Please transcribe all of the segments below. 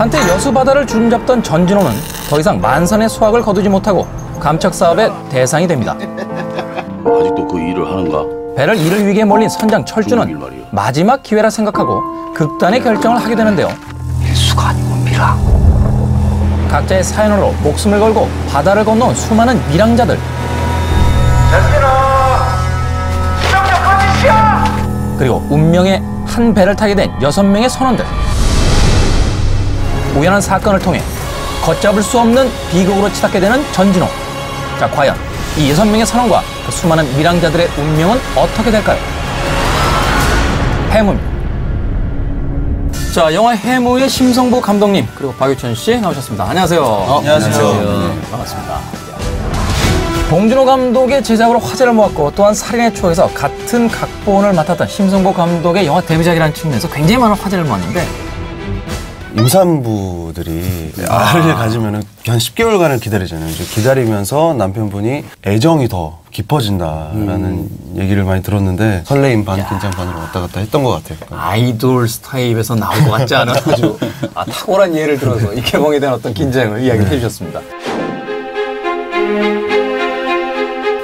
한때 여수바다를 주름잡던 전진호는 더 이상 만선의 수확을 거두지 못하고 감척 사업의 대상이 됩니다. 아직도 그 일을 하는가? 배를 이를 위기에 몰린 선장 철주는 마지막 기회라 생각하고 극단의 결정을 하게 되는데요. 수가 아니고 미라. 각자의 사연으로 목숨을 걸고 바다를 건너온 수많은 밀항자들. 그리고 운명의 한 배를 타게 된 여섯 명의 선원들. 우연한 사건을 통해 걷잡을 수 없는 비극으로 치닫게 되는 전진호. 자, 과연 이 여섯 명의 선원과 그 수많은 밀항자들의 운명은 어떻게 될까요? 해무입니다. 자, 영화 해무의 심성보 감독님 그리고 박유천 씨 나오셨습니다. 안녕하세요. 안녕하세요. 반갑습니다. 봉준호 감독의 제작으로 화제를 모았고 또한 살인의 추억에서 같은 각본을 맡았던 심성보 감독의 영화 데뷔작이라는 측면에서 굉장히 많은 화제를 모았는데 임산부들이 아이를 가지면 한 10개월간을 기다리잖아요. 이제 기다리면서 남편분이 애정이 더 깊어진다라는 얘기를 많이 들었는데 설레임 반 긴장 반으로 왔다 갔다 했던 것 같아요. 아이돌 스타일에서 나올 것 같지 않은 아주 아, 탁월한 예를 들어서 이 개봉에 대한 어떤 긴장을 이야기해 주셨습니다.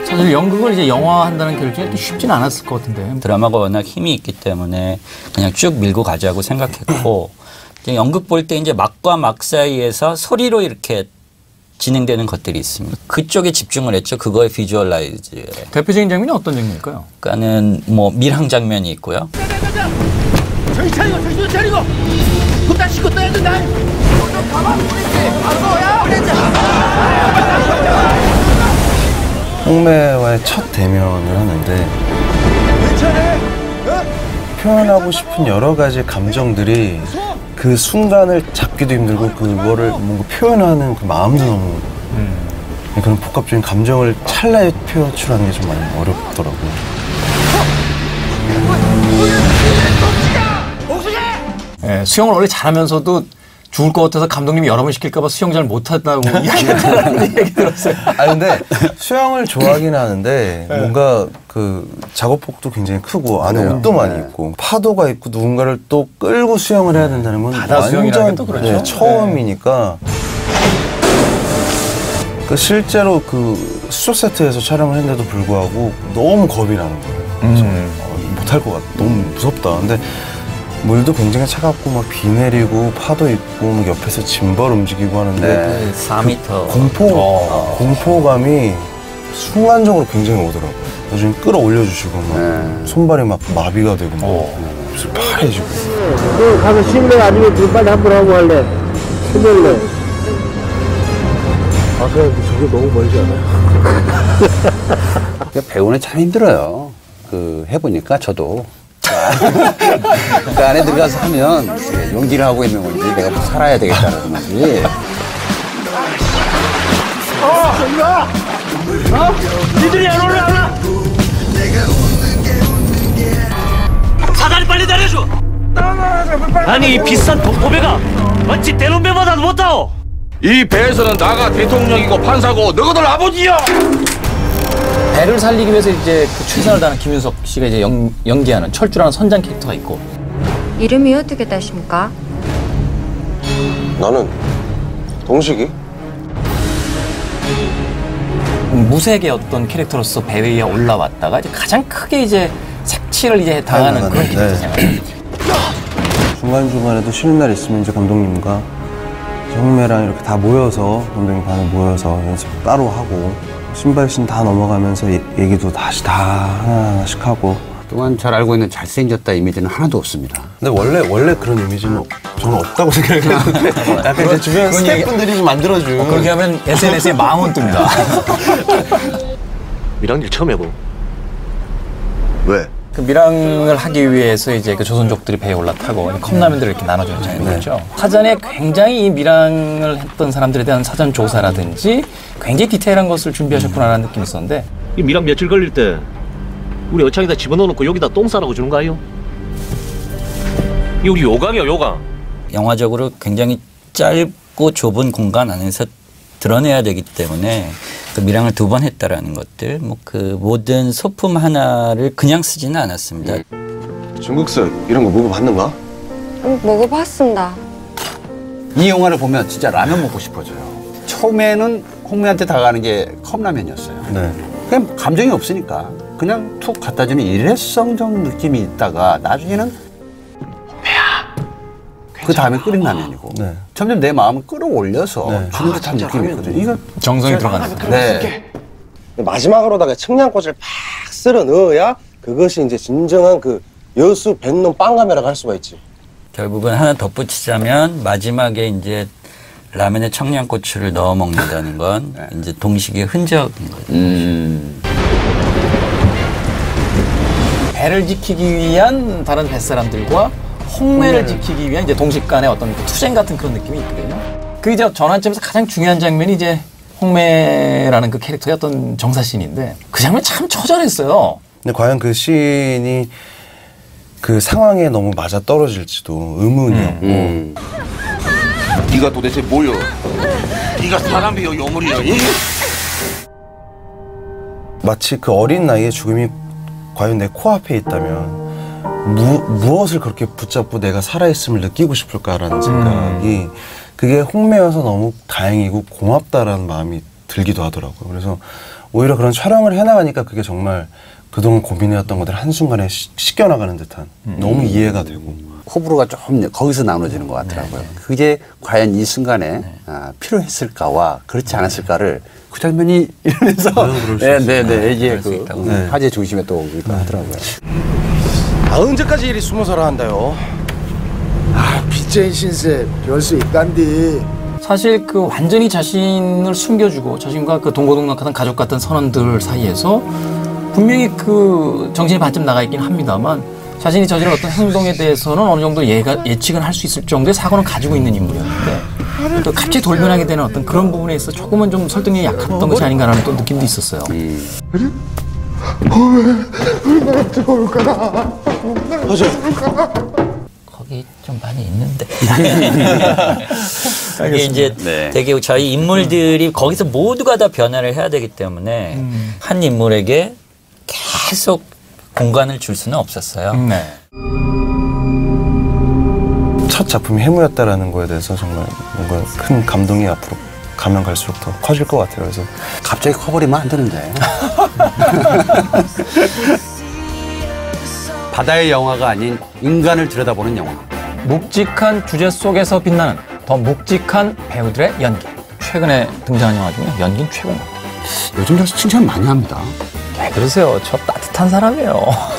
사실 연극을 이제 영화한다는 결정이 이렇게 쉽지는 않았을 것 같은데. 드라마가 워낙 힘이 있기 때문에 그냥 쭉 밀고 가자고 생각했고 연극 볼 때 이제 막과 막 사이에서 소리로 이렇게 진행되는 것들이 있습니다. 그쪽에 집중을 했죠. 그거의 비주얼라이즈. 대표적인 장면이 어떤 장면일까요? 그러니까는 뭐 밀항 장면이 있고요. 정신 차리고 정신 차리고 그딴 식구 떠야 된다 가만 우리지 바로야 우리지 홍매와의 첫 대면을 하는데 표현하고 싶은 여러 가지 감정들이 그 순간을 잡기도 힘들고 그거를 뭔가 표현하는 그 마음도 너무 그런 복합적인 감정을 찰나에 표출하는 게 좀 많이 어렵더라고요. 예, 수영을 원래 잘하면서도 죽을 것 같아서 감독님이 여러 번 시킬까봐 수영 잘 못한다고 얘기 들었어요. 아 근데 수영을 좋아하긴 하는데 뭔가 그 작업복도 굉장히 크고 안에 옷도 많이 입고 파도가 있고 누군가를 또 끌고 수영을 해야 된다는 건 바다 수영이라는 게또 그렇죠. 네, 처음이니까 그 실제로 그 수조 세트에서 촬영을 했는데도 불구하고 너무 겁이 나는 거예요. 그래서 어, 못할 것 같아. 너무 무섭다. 근데 물도 굉장히 차갑고 막 비 내리고 파도 있고 막 옆에서 짐벌 움직이고 하는데 4m. 공포 공포감이 순간적으로 굉장히 오더라고요. 나중에 끌어올려 주시고 막 손발이 막 마비가 되고 막 입술 파래지고. 너 가서 쉴래? 아니면 그 빨리 한번 하고 할래? 힘낼래? 아, 그래, 저게 너무 멀지 않아요? 그 배우는 참 힘들어요. 그 해보니까 저도 그 안에 들어가서 하면 용기를 하고 있는 건지 내가 뭐 살아야 되겠다는 건지. 니들이 안 올라와. 사다리 빨리 내려줘. 아니 이 비싼 독보배가 어찌 대론배보다도 못하오. 이 배에서는 나가 대통령이고 판사고 너희들 아버지야. 배를 살리기 위해서 이제 그 최선을 다하는 김윤석 씨가 이제 연, 연기하는 철주라는 선장 캐릭터가 있고 이름이 어떻게 되십니까? 나는 동식이? 무색의 어떤 캐릭터로서 배 위에 올라왔다가 이제 가장 크게 이제 색치를 이제 당하는 당하는, 그런 네. 캐릭터잖아요. 중간 중간에도 쉬는 날 있으면 이제 감독님과 홍매랑 이렇게 다 모여서 감독님 반에 모여서 연습 따로 하고 신발신 다 넘어가면서 얘- 얘기도 다시 다 하나 하나씩 하고. 동안 잘 알고 있는 잘생겼다 이미지는 하나도 없습니다. 근데 원래 원래 그런 이미지는 저는 없다고 생각했는데 약간 이제 주변 그런 얘기- 스태프분들이 좀 만들어준. 어, 그렇게 하면 SNS에 망원 뜹니다. 밀항일 처음 해보 왜? 그 밀항을 하기 위해서 이제 그 조선족들이 배에 올라타고 컵라면들을 이렇게 나눠주는 장면이죠. 사전에 굉장히 이 밀항을 했던 사람들에 대한 사전 조사라든지 굉장히 디테일한 것을 준비하셨구나라는 느낌이 있었는데 이 밀항 며칠 걸릴 때 우리 어창에다 집어넣어놓고 여기다 똥 싸라고 주는 거 아니요? 이 우리 요강이야 요강 영화적으로 굉장히 짧고 좁은 공간 안에서 드러내야 되기 때문에 그 밀항을 두 번 했다라는 것들, 뭐 그 모든 소품 하나를 그냥 쓰지는 않았습니다. 중국식 이런 거 먹어봤는가? 음, 먹어봤습니다. 이 영화를 보면 진짜 라면 먹고 싶어져요. 처음에는 홍매한테 다가가는 게 컵라면이었어요. 네. 그냥 감정이 없으니까 그냥 툭 갖다 주는 일회성적 느낌이 있다가 나중에는 그 다음에 끓인 라면이고 네. 점점 내 마음을 끌어올려서 네. 주는 듯한 느낌이 있거든요. 이거 정성이 들어가는 거. 네. 마지막으로다가 청양고추를 팍 쓸어 넣어야 그것이 이제 진정한 그 여수 백놈 빵감이라고 할 수가 있지. 결국은 하나 덧붙이자면 마지막에 이제 라면에 청양고추를 넣어 먹는다는 건 이제 동식의 흔적인 거죠. 배를 지키기 위한 다른 뱃사람들과 홍매를 지키기 위한 이제 동식 간의 어떤 그 투쟁 같은 그런 느낌이 있거든요. 그 이제 전환점에서 가장 중요한 장면이 이제 홍매라는 그 캐릭터의 어떤 정사신인데 그 장면 참 처절했어요. 근데 과연 그 시인이 그 상황에 너무 맞아 떨어질지도 의문이었고 음. 네가 도대체 뭐여? 네가 사람이여 요물이여? 이? 마치 그 어린 나이에 죽음이 과연 내 코앞에 있다면 무, 무엇을 그렇게 붙잡고 내가 살아있음을 느끼고 싶을까라는 생각이 그게 홍매여서 너무 다행이고 고맙다라는 마음이 들기도 하더라고요. 그래서 오히려 그런 촬영을 해나가니까 그게 정말 그동안 고민해왔던 것들 한순간에 시- 씻겨나가는 듯한 너무 이해가 되고. 호불호가 좀 거기서 나눠지는 것 같더라고요. 그게 과연 이 순간에 아, 필요했을까와 그렇지 않았을까를 그 장면이 이러면서 네, 네, 네, 이게 그 네. 화제 중심에 또 오기도 하더라고요. 아 언제까지 이리 숨어 살아 한다요? 아 빚쟁이 신세 별 수 있단디 사실 그 완전히 자신을 숨겨주고 자신과 그 동고동락하던 가족 같은 선원들 사이에서 분명히 그 정신이 반쯤 나가 있긴 합니다만 자신이 저지른 어떤 행동에 대해서는 어느 정도 예가, 예측은 할 수 있을 정도의 사고는 가지고 있는 인물이었는데 또 갑자기 돌변하게 되는 어떤 그런 부분에 있어 조금은 좀 설득력이 약했던 것이 아닌가라는 또 느낌도 있었어요. 거 기 좀 많이 있는데. 이게 이제 네. 되게 저희 인물들이 거기서 모두가 다 변화를 해야 되기 때문에 한 인물에게 계속 공간을 줄 수는 없었어요. 네. 첫 작품이 해무였다라는 거에 대해서 정말 뭔가 큰 감동이 앞으로 가면 갈수록 더 커질 것 같아요. 그래서 갑자기 커버리면 안 되는데. 바다의 영화가 아닌 인간을 들여다보는 영화. 묵직한 주제 속에서 빛나는 더 묵직한 배우들의 연기. 최근에 등장한 영화 중에 연기는 최고인 것 같아요. 요즘 들어서 칭찬 많이 합니다. 왜 그러세요? 저 따뜻한 사람이에요.